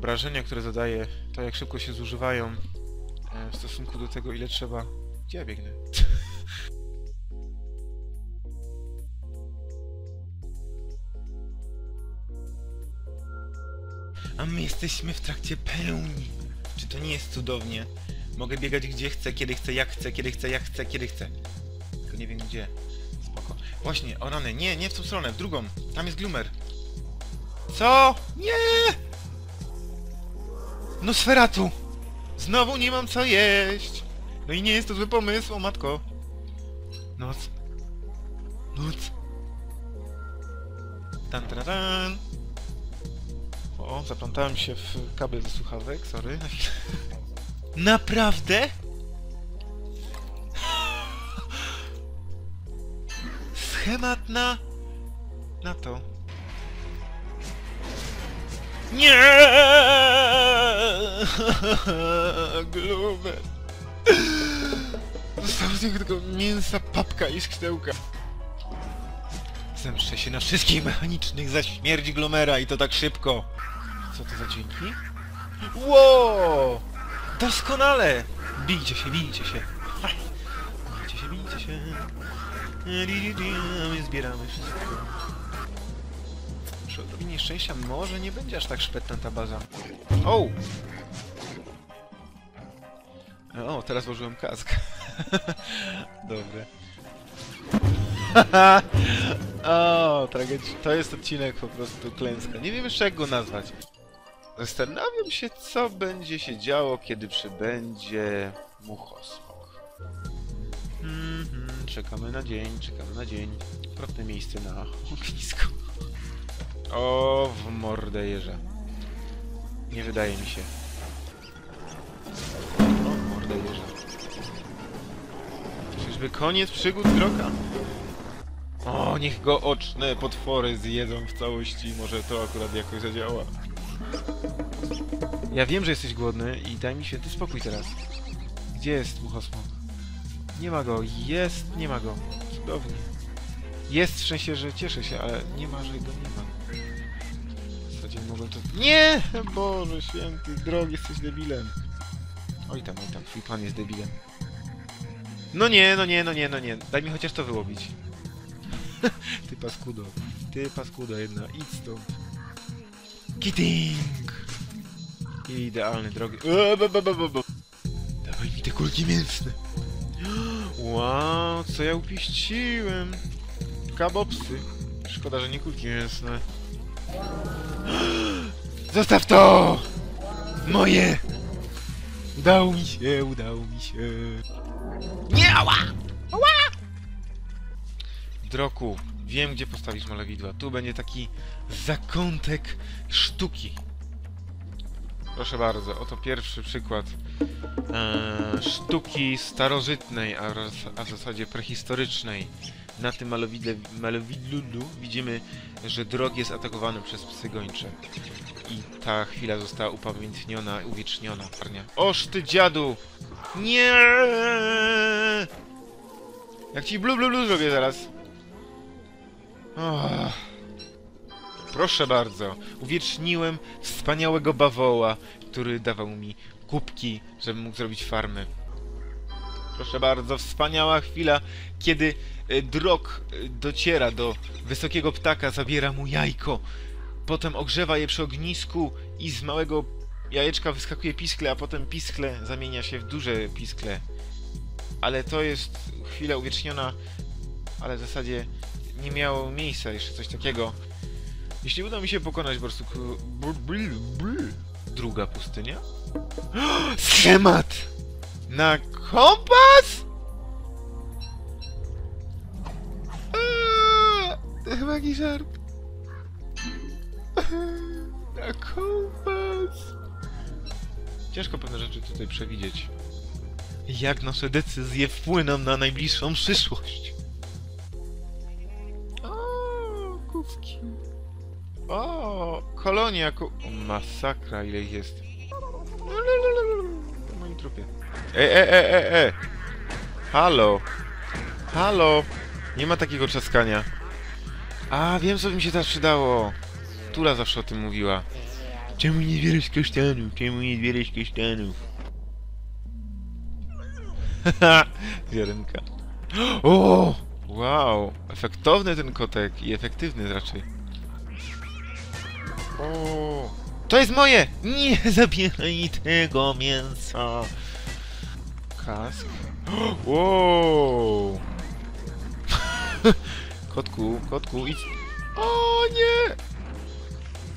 obrażenia, które zadaje, to jak szybko się zużywają e, w stosunku do tego, ile trzeba... Gdzie ja biegnę? A my jesteśmy w trakcie pełni. Czy to nie jest cudownie? Mogę biegać gdzie chcę, kiedy chcę, jak chcę, kiedy chcę, jak chcę, kiedy chcę. Tylko nie wiem gdzie. Spoko. Właśnie, o rany, nie, nie w tą stronę, w drugą. Tam jest Gloomer. Co? Nie! No sferatu! Znowu nie mam co jeść! No i nie jest to zły pomysł, o matko. Noc. Noc. Tan, tan, tan. O, zaplątałem się w kabel ze słuchawek, sorry. Naprawdę? Schemat na... na to. Nie! Gloomer. Zostało z niego tylko mięsa, papka i skrzydełka. Zemszczę się na wszystkich mechanicznych za śmierć Glomera i to tak szybko. Co to za dźwięki? Wow! Doskonale! Bijcie się, bijcie się. Bijcie się, bijcie się. My zbieramy wszystko. Przy odrobinie szczęścia może nie będzie aż tak szpetna ta baza. O! O, teraz włożyłem kask. Dobre. o, tragicznie. To jest odcinek po prostu klęska. Nie wiem jeszcze jak go nazwać. Zastanawiam się, co będzie się działo, kiedy przybędzie muchosmok. Mhm, czekamy na dzień, czekamy na dzień. Propne miejsce na ognisko. O, w mordę jeża. Nie wydaje mi się. O, jeża. Czyżby koniec przygód Droka? O, niech go oczne potwory zjedzą w całości. Może to akurat jakoś zadziała. Ja wiem, że jesteś głodny i daj mi święty spokój teraz. Gdzie jest muchosmok? Nie ma go. Jest, nie ma go. Cudownie. Jest w sensie, że cieszę się, ale nie ma, że go nie ma. W zasadzie mogłem to... Nie! Boże święty, drogi, jesteś debilem. Oj tam, oj tam, twój pan jest debilem. No nie, no nie, no nie, no nie. Daj mi chociaż to wyłowić. Ty paskudo. Ty paskudo jedna. Idź stąd. Kidding! Idealny, drogi. Ba. Dawaj mi te kulki mięsne. Wow, co ja upieściłem. Kabopsy. Szkoda, że nie kulki mięsne. Zostaw to! Moje! Udało mi się, udało mi się. Nie, ała! Ała! Droku, wiem gdzie postawić malowidła. Tu będzie taki zakątek sztuki. Proszę bardzo, oto pierwszy przykład e, sztuki starożytnej, a, w- a w zasadzie prehistorycznej. Na tym malowidle, malowidlu widzimy, że drog jest atakowany przez psy gończe. I ta chwila została upamiętniona, uwieczniona. Oż ty dziadu! Nie! Jak ci blu blu blu zrobię zaraz. Oh. Proszę bardzo, uwieczniłem wspaniałego bawoła, który dawał mi kubki, żebym mógł zrobić farmy. Proszę bardzo, wspaniała chwila, kiedy e, drog e, dociera do wysokiego ptaka, zabiera mu jajko, potem ogrzewa je przy ognisku i z małego jajeczka wyskakuje piskle, a potem piskle zamienia się w duże piskle. Ale to jest chwila uwieczniona, ale w zasadzie nie miało miejsca jeszcze coś takiego. Jeśli uda mi się pokonać br- br- Druga pustynia? Schemat! Na kompas? Eee, To chyba jakiś żart. Na kompas. Ciężko pewne rzeczy tutaj przewidzieć. Jak nasze decyzje wpłyną na najbliższą przyszłość. O, kówki. O, kolonia ku... Masakra, ile ich jest. Po moim trupie. E, e, e, e, e! Halo! Halo! Nie ma takiego czaskania. A, wiem co by mi się teraz przydało. Tula zawsze o tym mówiła. Czemu nie bierzesz kasztanów? Czemu nie bierzesz kasztanów? Haha, ziarenka. O! Wow! Efektowny ten kotek i efektywny raczej. O! To jest moje! Nie zabieraj tego mięsa! Kask. Wow! kotku, kotku, idź. O nie!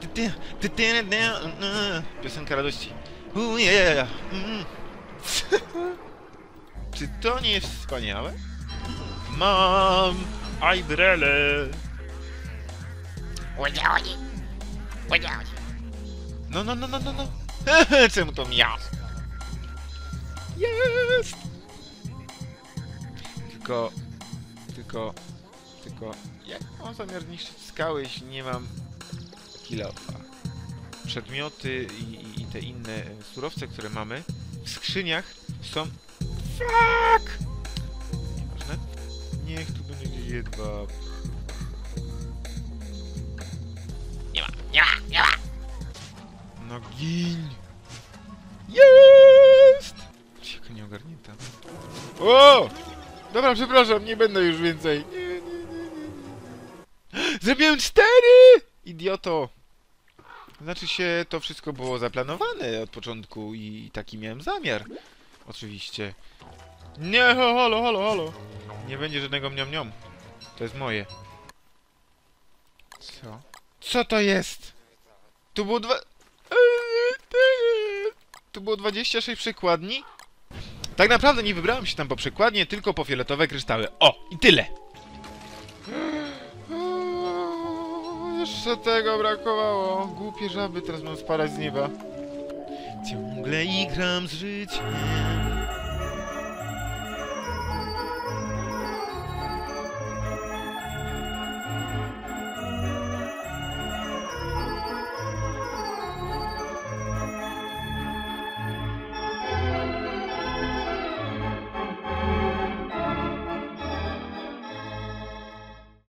ty, ty, ty, ty, ty, ty, a. Piosenka radości. Yeah! Mm. Czy to nie jest wspaniałe? Mam Aidrele! No, no, no, no, no, no. Czemu to miał? Jest! Tylko, tylko, tylko, jak mam zamiar zniszczyć skały, jeśli nie mam kilofa? Przedmioty i, i, i te inne e, surowce, które mamy w skrzyniach są... Fuck! Nieważne. Niech tu będzie jedwab. Nie ma, nie ma, nie ma. No gin! Jest! Jaka nieogarnięta. O! Dobra, przepraszam, nie będę już więcej. Zrobiłem cztery! Idioto! Znaczy się, to wszystko było zaplanowane od początku i taki miałem zamiar. Oczywiście. Nie, halo, halo, halo. Nie będzie żadnego mniam mniam. To jest moje. Co? Co to jest? Tu było dwa... Tu było 26 przekładni? Tak naprawdę nie wybrałem się tam po przekładnie, tylko po fioletowe kryształy. O! I tyle! Jeszcze tego brakowało. Głupie żaby teraz mam spadać z nieba. Ciągle igram z życiem.